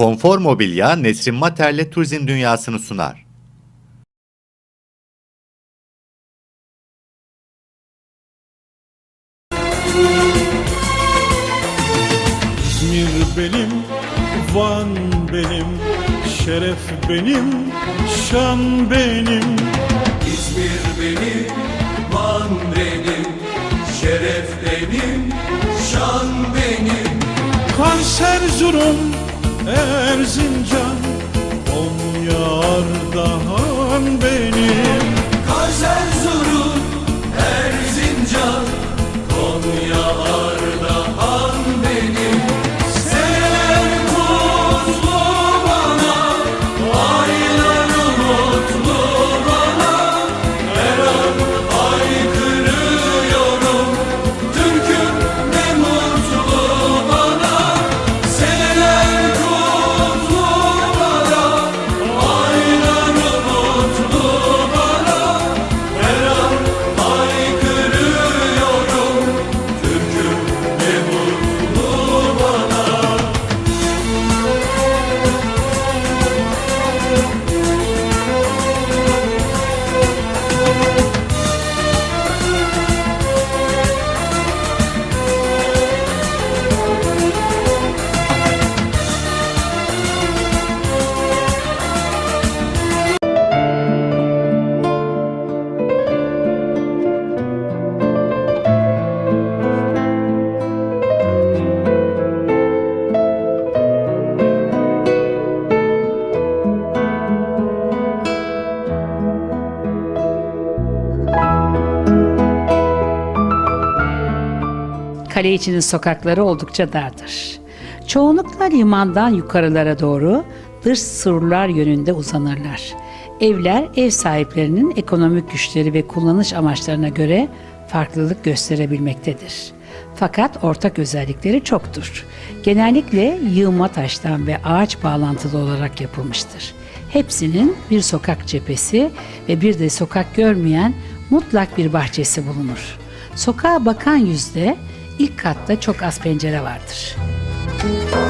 Konfor Mobilya, Nesrin Mater'le turizm dünyasını sunar. İzmir benim, Van benim, şeref benim, şan benim. İzmir benim, Van benim, şeref benim, şan benim. Kars, Erzurum, Erzincan, Konya, Ardahan benim. Kars, Kale sokakları oldukça dardır. Çoğunlukla limandan yukarılara doğru dış surlar yönünde uzanırlar. Evler ev sahiplerinin ekonomik güçleri ve kullanış amaçlarına göre farklılık gösterebilmektedir. Fakat ortak özellikleri çoktur. Genellikle yığma taştan ve ağaç bağlantılı olarak yapılmıştır. Hepsinin bir sokak cephesi ve bir de sokak görmeyen mutlak bir bahçesi bulunur. Sokağa bakan yüzde ilk katta çok az pencere vardır. Efendim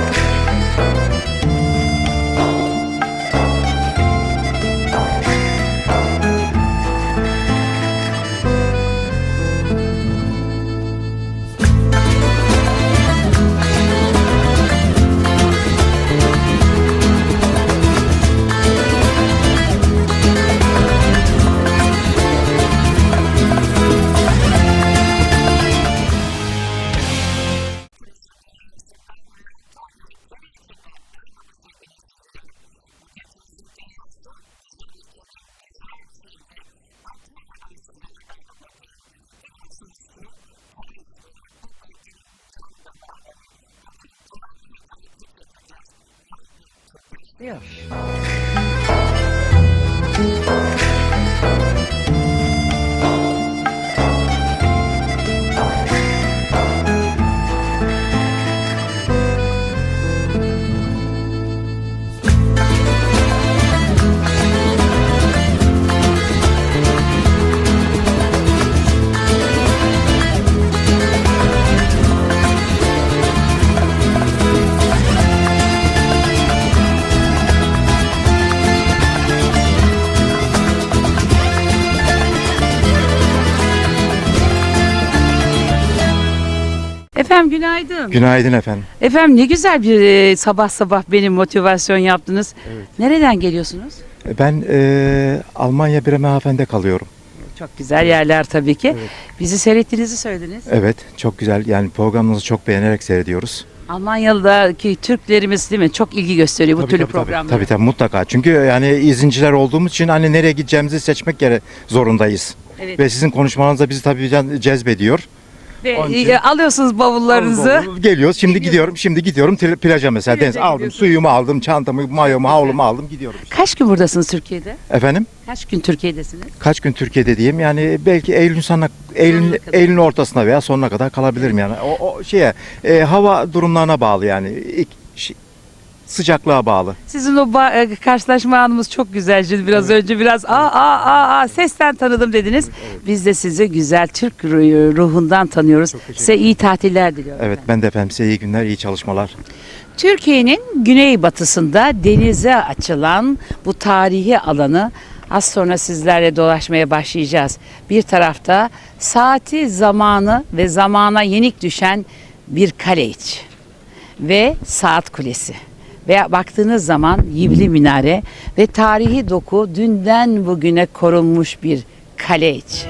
günaydın. Günaydın efendim. Efendim ne güzel bir e, sabah sabah benim motivasyon yaptınız. Nereden geliyorsunuz? Ben e, Almanya Bremerhaven'de kalıyorum. Çok güzel yerler tabii ki. Bizi seyrettiğinizi söylediniz. Evet, çok güzel. Yani programınızı çok beğenerek seyrediyoruz. Almanya'daki Türklerimiz değil mi? Çok ilgi gösteriyor bu Tabii, türlü tabii, tabii. programlara. Tabii tabii mutlaka. Çünkü yani izinciler olduğumuz için hani nereye gideceğimizi seçmek gere zorundayız. Evet. Ve sizin konuşmanız da bizi tabii can- cezbediyor. Ve için- e, alıyorsunuz bavullarınızı. Geliyoruz. Şimdi gidiyorum. Şimdi gidiyorum plaja mesela. Plaja Deniz aldım, suyumu aldım, çantamı, mayomu, havlumu aldım, gidiyorum. Kaç gün buradasınız Türkiye'de? Efendim? Kaç gün Türkiye'desiniz? Kaç gün Türkiye'de diyeyim yani belki Eylül sonuna Eylül Sonuna kadar. Eylül'ün ortasına veya sonuna kadar kalabilirim yani. O, o şeye e, hava durumlarına bağlı yani. Şi- sıcaklığa bağlı. Sizin o ba- e, karşılaşma anımız çok güzel. Şimdi biraz önce biraz aa aa aa aa sesten tanıdım dediniz. Biz de sizi güzel Türk ru- ruhundan tanıyoruz. Size iyi tatiller diliyorum. Evet ben de efendim size iyi günler, iyi çalışmalar. Türkiye'nin güneybatısında denize açılan bu tarihi alanı az sonra sizlerle dolaşmaya başlayacağız. Bir tarafta saati, zamanı ve zamana yenik düşen bir kale iç ve saat kulesi. Ve baktığınız zaman Yivli Minare ve tarihi doku dünden bugüne korunmuş bir kale iç.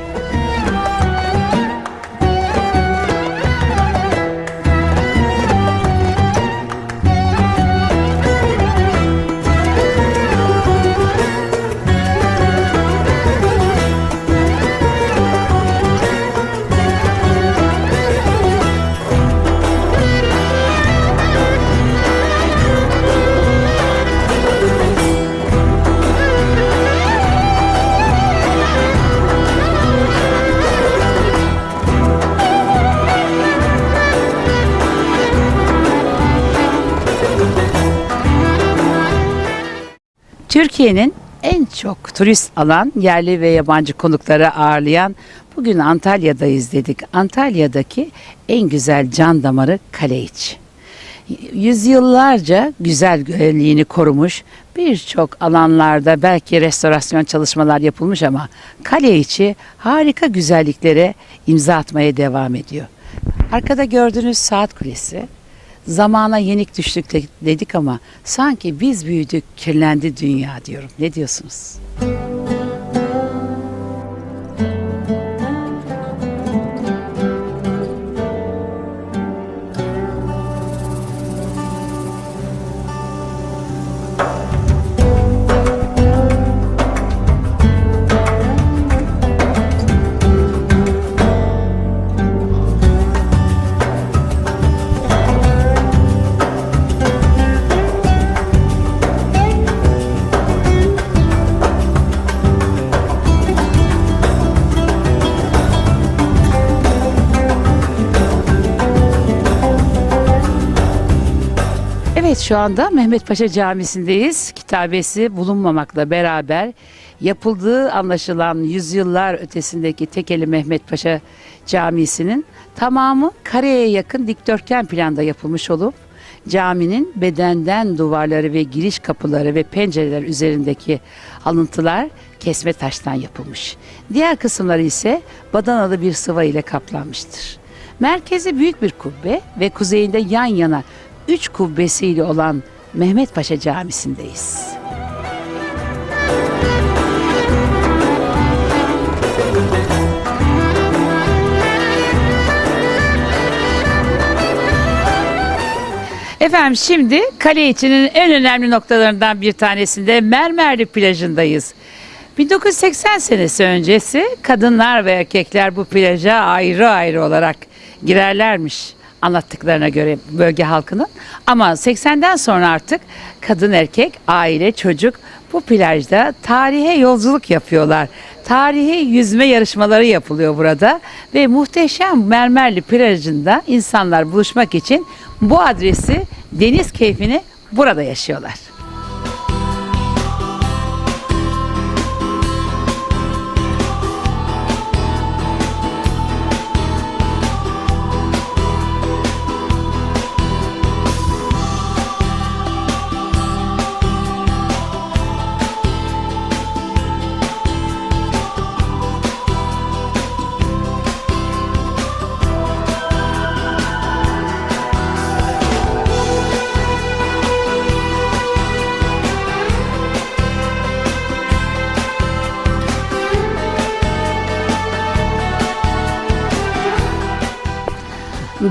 Türkiye'nin en çok turist alan yerli ve yabancı konukları ağırlayan bugün Antalya'dayız dedik. Antalya'daki en güzel can damarı Kaleiç. Yüzyıllarca güzel güzelliğini korumuş birçok alanlarda belki restorasyon çalışmalar yapılmış ama kale içi harika güzelliklere imza atmaya devam ediyor. Arkada gördüğünüz saat kulesi zamana yenik düştük de- dedik ama sanki biz büyüdük kirlendi dünya diyorum. Ne diyorsunuz? Evet şu anda Mehmet Paşa Camisi'ndeyiz. Kitabesi bulunmamakla beraber yapıldığı anlaşılan yüzyıllar ötesindeki Tekeli Mehmet Paşa Camisi'nin tamamı kareye yakın dikdörtgen planda yapılmış olup caminin bedenden duvarları ve giriş kapıları ve pencereler üzerindeki alıntılar kesme taştan yapılmış. Diğer kısımları ise badanalı bir sıva ile kaplanmıştır. Merkezi büyük bir kubbe ve kuzeyinde yan yana üç kubbesiyle olan Mehmet Paşa Camisi'ndeyiz. Efendim şimdi kale içinin en önemli noktalarından bir tanesinde Mermerli plajındayız. 1980 senesi öncesi kadınlar ve erkekler bu plaja ayrı ayrı olarak girerlermiş anlattıklarına göre bölge halkının. Ama 80'den sonra artık kadın erkek, aile, çocuk bu plajda tarihe yolculuk yapıyorlar. Tarihi yüzme yarışmaları yapılıyor burada ve muhteşem Mermerli plajında insanlar buluşmak için bu adresi deniz keyfini burada yaşıyorlar.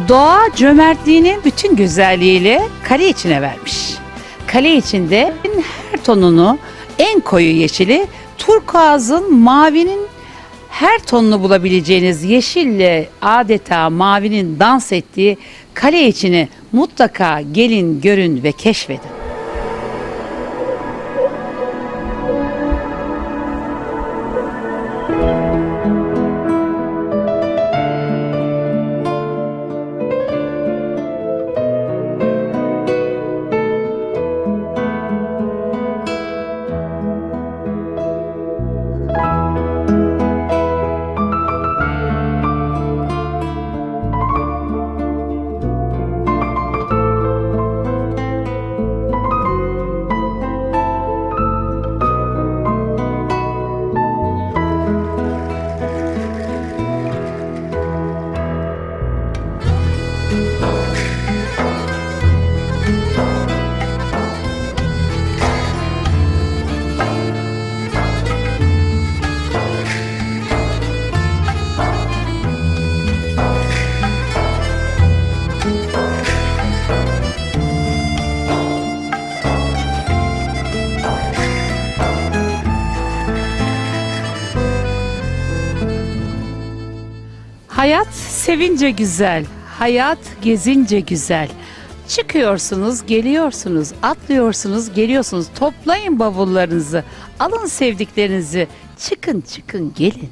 Doğa cömertliğini bütün güzelliğiyle kale içine vermiş. Kale içinde her tonunu en koyu yeşili, turkuazın, mavinin her tonunu bulabileceğiniz yeşille adeta mavinin dans ettiği kale içini mutlaka gelin, görün ve keşfedin. Sevince güzel, hayat gezince güzel. Çıkıyorsunuz, geliyorsunuz, atlıyorsunuz, geliyorsunuz. Toplayın bavullarınızı, alın sevdiklerinizi. Çıkın çıkın gelin.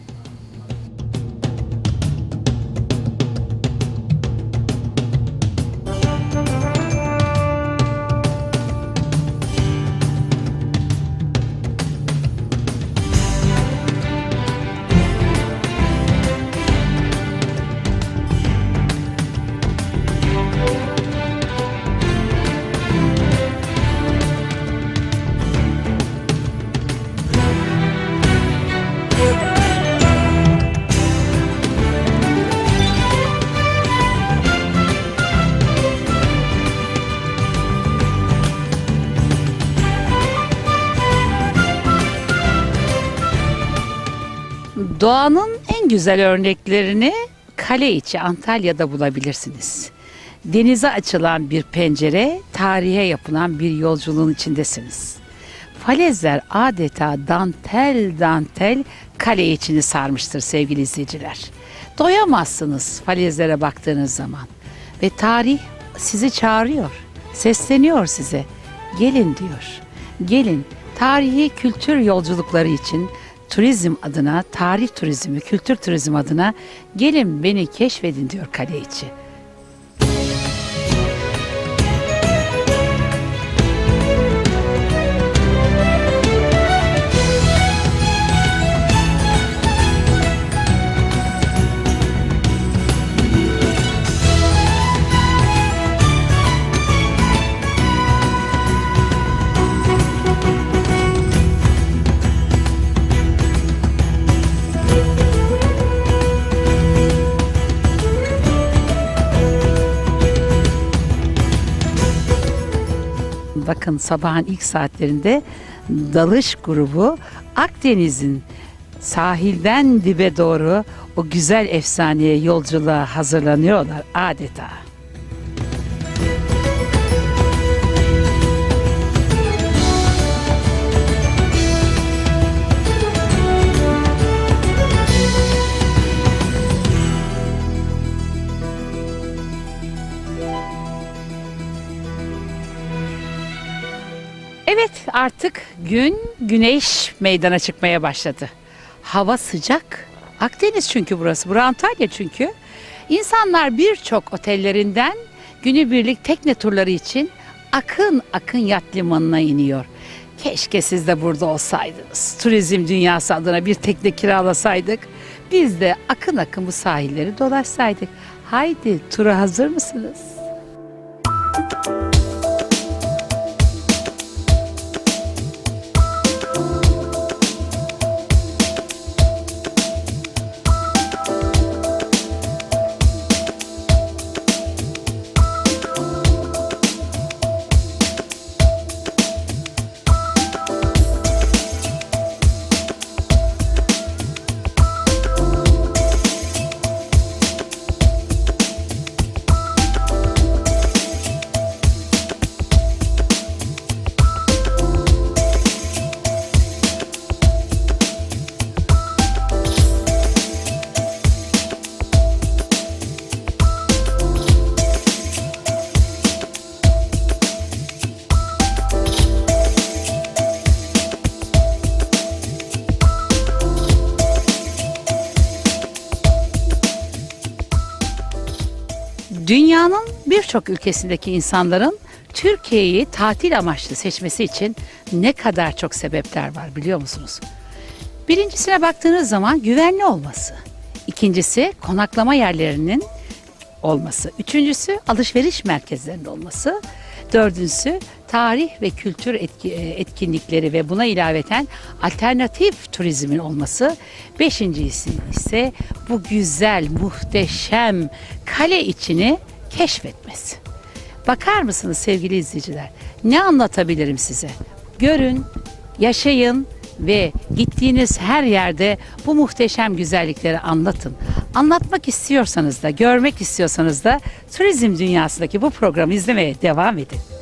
Doğanın en güzel örneklerini kale içi Antalya'da bulabilirsiniz. Denize açılan bir pencere, tarihe yapılan bir yolculuğun içindesiniz. Falezler adeta dantel dantel kale içini sarmıştır sevgili izleyiciler. Doyamazsınız falezlere baktığınız zaman. Ve tarih sizi çağırıyor, sesleniyor size. Gelin diyor. Gelin tarihi kültür yolculukları için turizm adına, tarih turizmi, kültür turizmi adına gelin beni keşfedin diyor kale içi. Bakın sabahın ilk saatlerinde dalış grubu Akdeniz'in sahilden dibe doğru o güzel efsaneye yolculuğa hazırlanıyorlar adeta. Evet artık gün güneş meydana çıkmaya başladı. Hava sıcak. Akdeniz çünkü burası. Burası Antalya çünkü. İnsanlar birçok otellerinden günübirlik tekne turları için akın akın yat limanına iniyor. Keşke siz de burada olsaydınız. Turizm dünyası adına bir tekne kiralasaydık. Biz de akın akın bu sahilleri dolaşsaydık. Haydi tura hazır mısınız? Birçok ülkesindeki insanların Türkiye'yi tatil amaçlı seçmesi için ne kadar çok sebepler var biliyor musunuz? Birincisine baktığınız zaman güvenli olması. İkincisi konaklama yerlerinin olması. Üçüncüsü alışveriş merkezlerinin olması. Dördüncüsü tarih ve kültür etki- e, etkinlikleri ve buna ilaveten alternatif turizmin olması. Beşincisi ise bu güzel, muhteşem kale içini keşfetmesi. Bakar mısınız sevgili izleyiciler? Ne anlatabilirim size? Görün, yaşayın ve gittiğiniz her yerde bu muhteşem güzellikleri anlatın. Anlatmak istiyorsanız da, görmek istiyorsanız da turizm dünyasındaki bu programı izlemeye devam edin.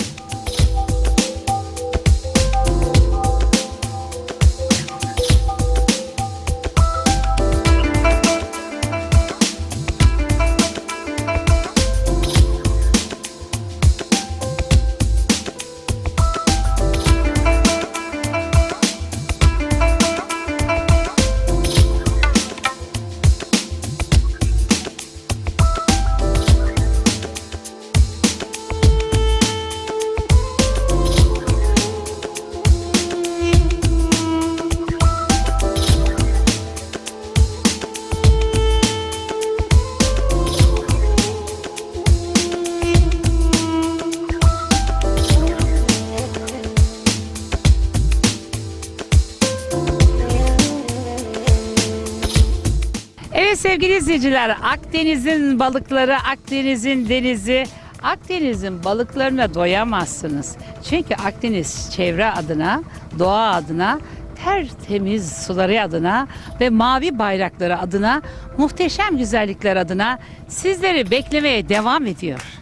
Sevgili izleyiciler Akdeniz'in balıkları, Akdeniz'in denizi, Akdeniz'in balıklarına doyamazsınız. Çünkü Akdeniz çevre adına, doğa adına, tertemiz suları adına ve mavi bayrakları adına, muhteşem güzellikler adına sizleri beklemeye devam ediyor.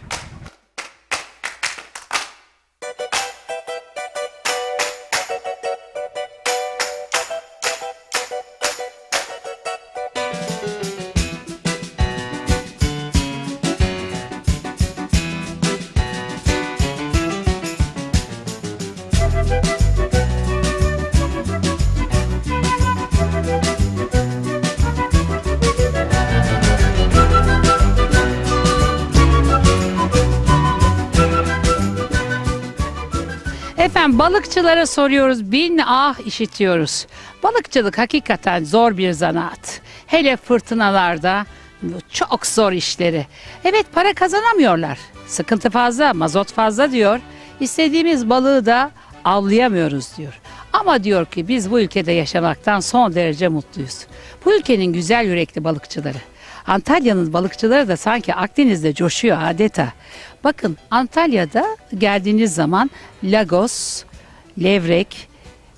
Balıkçılara soruyoruz, bin ah işitiyoruz. Balıkçılık hakikaten zor bir zanaat. Hele fırtınalarda çok zor işleri. Evet para kazanamıyorlar. Sıkıntı fazla, mazot fazla diyor. İstediğimiz balığı da avlayamıyoruz diyor. Ama diyor ki biz bu ülkede yaşamaktan son derece mutluyuz. Bu ülkenin güzel yürekli balıkçıları. Antalya'nın balıkçıları da sanki Akdeniz'de coşuyor adeta. Bakın Antalya'da geldiğiniz zaman Lagos, levrek,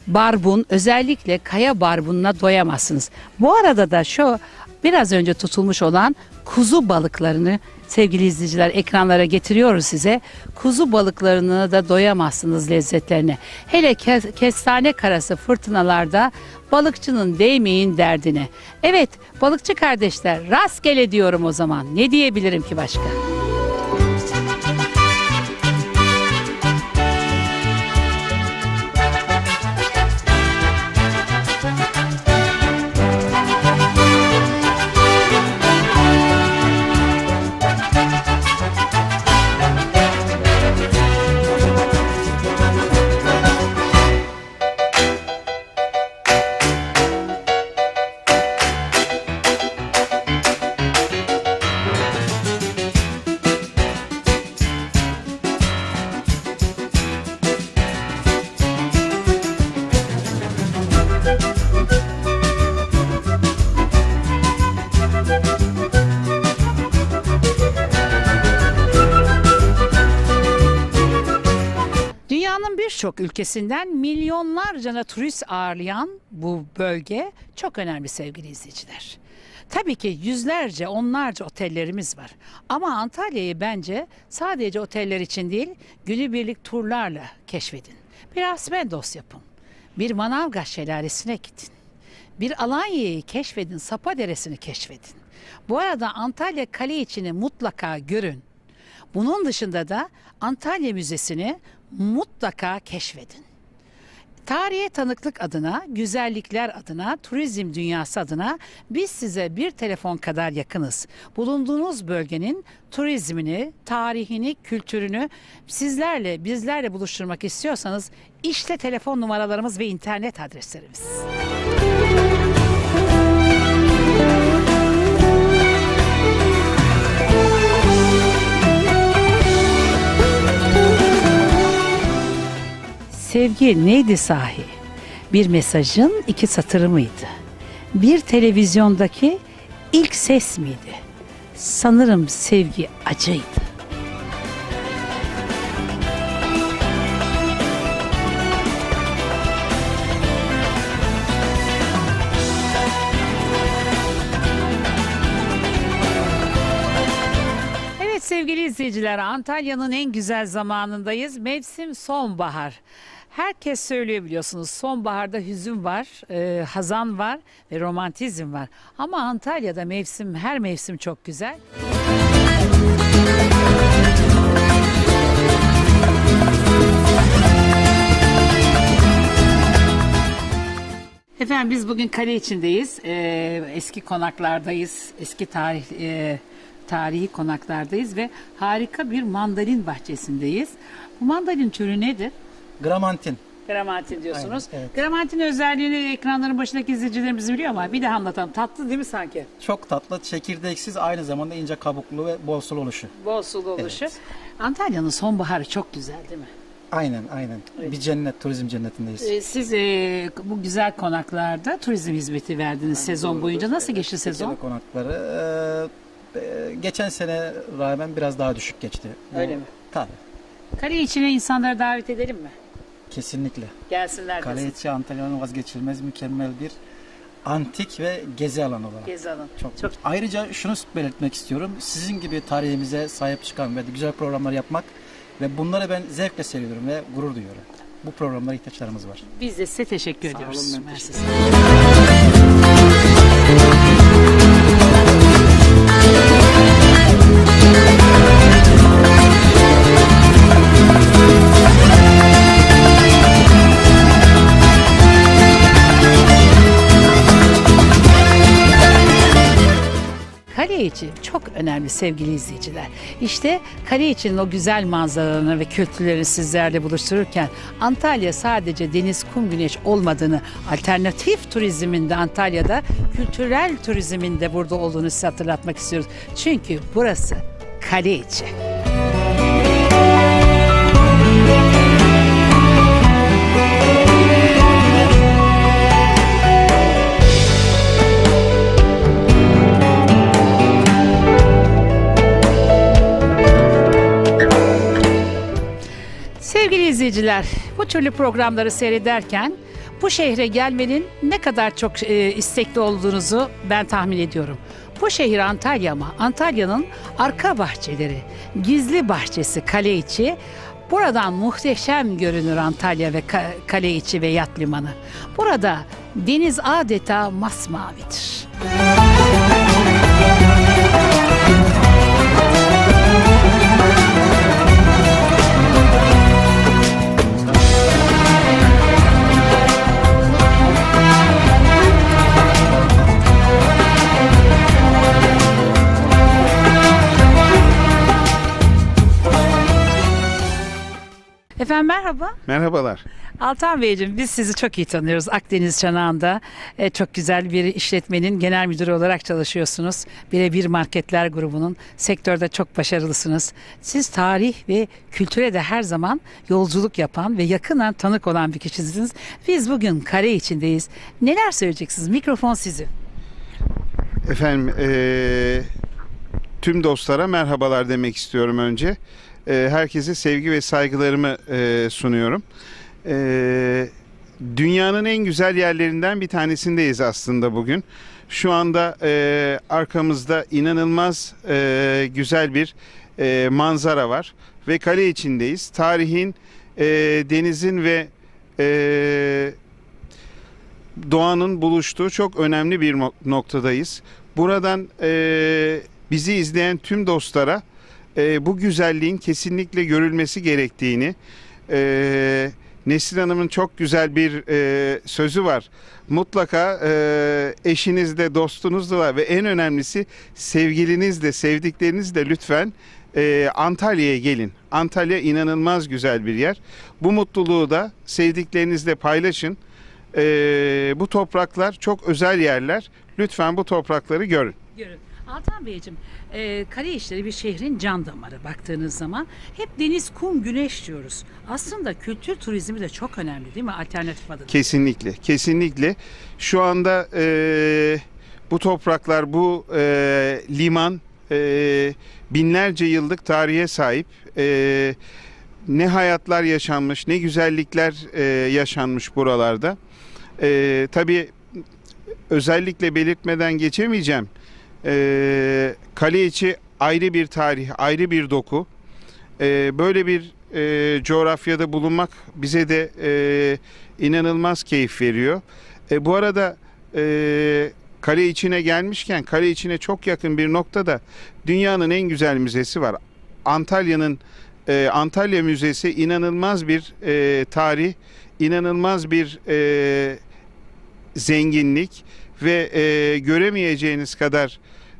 barbun özellikle kaya barbununa doyamazsınız. Bu arada da şu biraz önce tutulmuş olan kuzu balıklarını sevgili izleyiciler ekranlara getiriyoruz size. Kuzu balıklarını da doyamazsınız lezzetlerine. Hele ke- kestane karası fırtınalarda balıkçının değmeyin derdine. Evet balıkçı kardeşler rastgele diyorum o zaman. Ne diyebilirim ki başka? Birçok ülkesinden milyonlarca turist ağırlayan bu bölge çok önemli sevgili izleyiciler. Tabii ki yüzlerce, onlarca otellerimiz var. Ama Antalya'yı bence sadece oteller için değil, günübirlik turlarla keşfedin. Bir Asmendos yapın. Bir Manavgat şelalesine gidin. Bir Alanya'yı keşfedin, Sapa Deresi'ni keşfedin. Bu arada Antalya Kale içini mutlaka görün. Bunun dışında da Antalya Müzesi'ni mutlaka keşfedin. Tarihe tanıklık adına, güzellikler adına, turizm dünyası adına biz size bir telefon kadar yakınız. Bulunduğunuz bölgenin turizmini, tarihini, kültürünü sizlerle, bizlerle buluşturmak istiyorsanız işte telefon numaralarımız ve internet adreslerimiz. Sevgi neydi sahi? Bir mesajın iki satırı mıydı? Bir televizyondaki ilk ses miydi? Sanırım sevgi acıydı. Evet sevgili izleyiciler Antalya'nın en güzel zamanındayız. Mevsim sonbahar. Herkes söylüyor biliyorsunuz sonbaharda hüzün var, e, hazan var ve romantizm var. Ama Antalya'da mevsim her mevsim çok güzel. Efendim biz bugün kale içindeyiz. Ee, eski konaklardayız. Eski tarih e, tarihi konaklardayız ve harika bir mandalin bahçesindeyiz. Bu mandalin türü nedir? Gramantin. Gramantin diyorsunuz. Aynen, evet. Gramantin özelliğini ekranların başındaki izleyicilerimiz biliyor ama bir daha anlatalım. Tatlı değil mi sanki? Çok tatlı, çekirdeksiz, aynı zamanda ince kabuklu ve bol sulu oluşu. Bol sulu oluşu. Evet. Antalya'nın sonbaharı çok güzel değil mi? Aynen aynen. Bir cennet, turizm cennetindeyiz. Ee, Siz e, bu güzel konaklarda turizm hizmeti verdiniz sezon boyunca. Nasıl geçti sezon? Konakları e, e, geçen sene rağmen biraz daha düşük geçti. Bu- Öyle mi? Tabii. Kale içine insanları davet edelim mi? Kesinlikle. Gelsinler Kale desin. içi Antalya'nın vazgeçilmez mükemmel bir antik ve gezi alanı olarak. Gezi alın. Çok, Çok Ayrıca şunu belirtmek istiyorum. Sizin gibi tarihimize sahip çıkan ve güzel programlar yapmak ve bunları ben zevkle seviyorum ve gurur duyuyorum. Bu programlara ihtiyaçlarımız var. Biz de size teşekkür Sağ ediyoruz. olun, ben teşekkür için çok önemli sevgili izleyiciler. İşte kale için o güzel manzaralarını ve kültürlerini sizlerle buluştururken Antalya sadece deniz, kum, güneş olmadığını, alternatif turizmin de Antalya'da kültürel turizmin de burada olduğunu size hatırlatmak istiyoruz. Çünkü burası kale içi. Sevgili izleyiciler, bu türlü programları seyrederken bu şehre gelmenin ne kadar çok e, istekli olduğunuzu ben tahmin ediyorum. Bu şehir Antalya ama Antalya'nın arka bahçeleri, gizli bahçesi kale içi. Buradan muhteşem görünür Antalya ve ka- kale içi ve yat limanı. Burada deniz adeta masmavidir. Efendim Merhabalar. Altan Beyciğim biz sizi çok iyi tanıyoruz. Akdeniz Çanağı'nda e, çok güzel bir işletmenin genel müdürü olarak çalışıyorsunuz. Birebir Marketler grubunun sektörde çok başarılısınız. Siz tarih ve kültüre de her zaman yolculuk yapan ve yakından tanık olan bir kişisiniz. Biz bugün kare içindeyiz. Neler söyleyeceksiniz? Mikrofon sizin. Efendim eee, tüm dostlara merhabalar demek istiyorum önce. Eee, herkese sevgi ve saygılarımı eee, sunuyorum. Eee, dünyanın en güzel yerlerinden bir tanesindeyiz aslında bugün. Şu anda eee, arkamızda inanılmaz eee, güzel bir eee, manzara var ve kale içindeyiz. Tarihin, eee, denizin ve eee doğanın buluştuğu çok önemli bir noktadayız. Buradan e, bizi izleyen tüm dostlara e, bu güzelliğin kesinlikle görülmesi gerektiğini, e, Nesrin Hanım'ın çok güzel bir e, sözü var. Mutlaka e, eşinizle, dostunuzla ve en önemlisi sevgilinizle, sevdiklerinizle lütfen e, Antalya'ya gelin. Antalya inanılmaz güzel bir yer. Bu mutluluğu da sevdiklerinizle paylaşın. Ee, bu topraklar çok özel yerler. Lütfen bu toprakları görün. Görün. Altan Beyciğim, e, kale işleri bir şehrin can damarı baktığınız zaman. Hep deniz, kum, güneş diyoruz. Aslında kültür turizmi de çok önemli değil mi alternatif adına? Kesinlikle, kesinlikle. Şu anda e, bu topraklar, bu e, liman e, binlerce yıllık tarihe sahip. E, ne hayatlar yaşanmış, ne güzellikler e, yaşanmış buralarda. E, tabii özellikle belirtmeden geçemeyeceğim. E, kale içi ayrı bir tarih, ayrı bir doku. E, böyle bir e, coğrafyada bulunmak bize de e, inanılmaz keyif veriyor. E, bu arada kale içine gelmişken kale içine çok yakın bir noktada dünyanın en güzel müzesi var. Antalya'nın Antalya Müzesi inanılmaz bir tarih, inanılmaz bir zenginlik ve e, göremeyeceğiniz kadar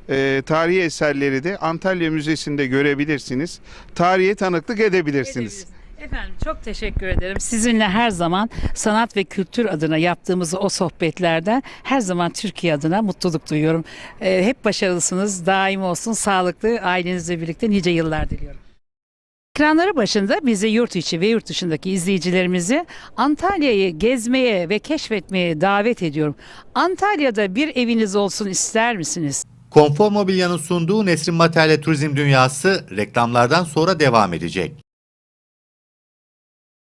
e, tarihi eserleri de Antalya Müzesi'nde görebilirsiniz. Tarihe tanıklık edebilirsiniz. Efendim çok teşekkür ederim. Sizinle her zaman sanat ve kültür adına yaptığımız o sohbetlerden her zaman Türkiye adına mutluluk duyuyorum. Ee, hep başarılısınız. Daim olsun. Sağlıklı ailenizle birlikte nice yıllar diliyorum. Ekranları başında bizi yurt içi ve yurt dışındaki izleyicilerimizi Antalya'yı gezmeye ve keşfetmeye davet ediyorum. Antalya'da bir eviniz olsun ister misiniz? Konfor Mobilya'nın sunduğu Nesrin Materyal Turizm Dünyası reklamlardan sonra devam edecek.